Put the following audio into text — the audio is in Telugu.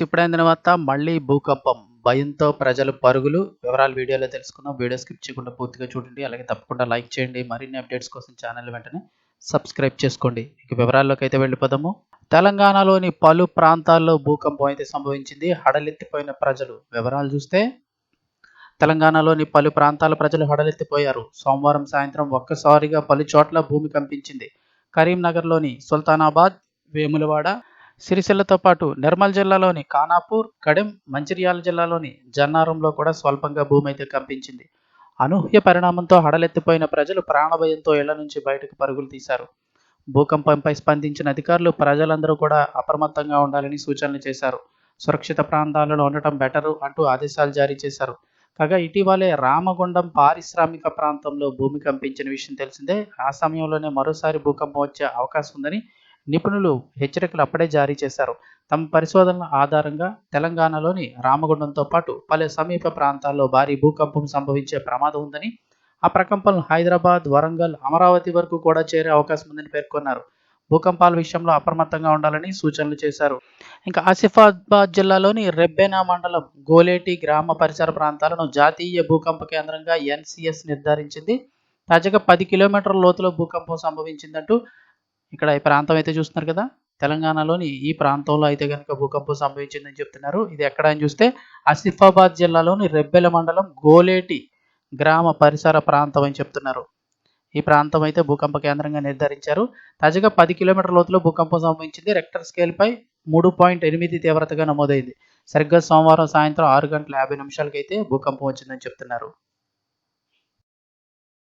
ఇప్పుడైన తర్వాత మళ్ళీ భూకంపం భయంతో ప్రజలు పరుగులు. వివరాలు వీడియోలో తెలుసుకున్నాం వీడియో స్కిప్ చేయకుండా పూర్తిగా చూడండి. అలాగే తప్పకుండా లైక్ చేయండి. మరిన్ని అప్డేట్స్ కోసం ఛానల్ వెంటనే సబ్స్క్రైబ్ చేసుకోండి. ఇక వివరాల్లోకి అయితే వెళ్ళిపోదాము. తెలంగాణలోని పలు ప్రాంతాల్లో భూకంపం అయితే సంభవించింది. హడలెత్తిపోయిన ప్రజలు. వివరాలు చూస్తే తెలంగాణలోని పలు ప్రాంతాల ప్రజలు హడలెత్తిపోయారు. సోమవారం సాయంత్రం ఒక్కసారిగా పలు చోట్ల భూమి కంపించింది. కరీంనగర్లోని సుల్తానాబాద్ వేములవాడ సిరిసిల్లతో పాటు నిర్మల్ జిల్లాలోని ఖానాపూర్ కడెం మంచిర్యాల జిల్లాలోని జన్నారంలో కూడా స్వల్పంగా భూమి అయితే కంపించింది. అనూహ్య పరిణామంతో హడలెత్తిపోయిన ప్రజలు ప్రాణభయంతో ఇళ్ళ నుంచి బయటకు పరుగులు తీశారు. భూకంపంపై స్పందించిన అధికారులు ప్రజలందరూ కూడా అప్రమత్తంగా ఉండాలని సూచనలు చేశారు. సురక్షిత ప్రాంతాలలో ఉండటం బెటరు అంటూ ఆదేశాలు జారీ చేశారు. కాగా ఇటీవలే రామగుండం పారిశ్రామిక ప్రాంతంలో భూమి కంపించిన విషయం తెలిసిందే. ఆ సమయంలోనే మరోసారి భూకంపం వచ్చే అవకాశం ఉందని నిపుణులు హెచ్చరికలు అప్పుడే జారీ చేశారు. తమ పరిశోధనల ఆధారంగా తెలంగాణలోని రామగుండంతో పాటు పలు సమీప ప్రాంతాల్లో భారీ భూకంపం సంభవించే ప్రమాదం ఉందని ఆ ప్రకంపనలు హైదరాబాద్ వరంగల్ అమరావతి వరకు కూడా చేరే అవకాశం ఉందని పేర్కొన్నారు. భూకంపాల విషయంలో అప్రమత్తంగా ఉండాలని సూచనలు చేశారు. ఇంకా ఆసిఫాబాద్ జిల్లాలోని రెబ్బెనా మండలం గోలేటి గ్రామ పరిసర ప్రాంతాలను జాతీయ భూకంప కేంద్రంగా ఎన్సిఎస్ నిర్ధారించింది. తాజాగా పది కిలోమీటర్ల లోతులో భూకంపం సంభవించిందంటూ ఇక్కడ ఈ ప్రాంతం అయితే చూస్తున్నారు కదా? తెలంగాణలోని ఈ ప్రాంతంలో అయితే కనుక భూకంపం సంభవించిందని చెప్తున్నారు. ఇది ఎక్కడ అని చూస్తే ఆసిఫాబాద్ జిల్లాలోని రెబ్బెల మండలం గోలేటి గ్రామ పరిసర ప్రాంతం అని చెప్తున్నారు. ఈ ప్రాంతం అయితే భూకంప కేంద్రంగా నిర్ధారించారు. తాజాగా పది కిలోమీటర్ల లోతులో భూకంపం సంభవించింది. రెక్టర్ స్కేల్పై మూడు పాయింట్ ఎనిమిది తీవ్రతగా నమోదైంది. సరిగ్గా సోమవారం సాయంత్రం ఆరు గంటల యాభై నిమిషాలకైతే భూకంపం వచ్చిందని చెప్తున్నారు.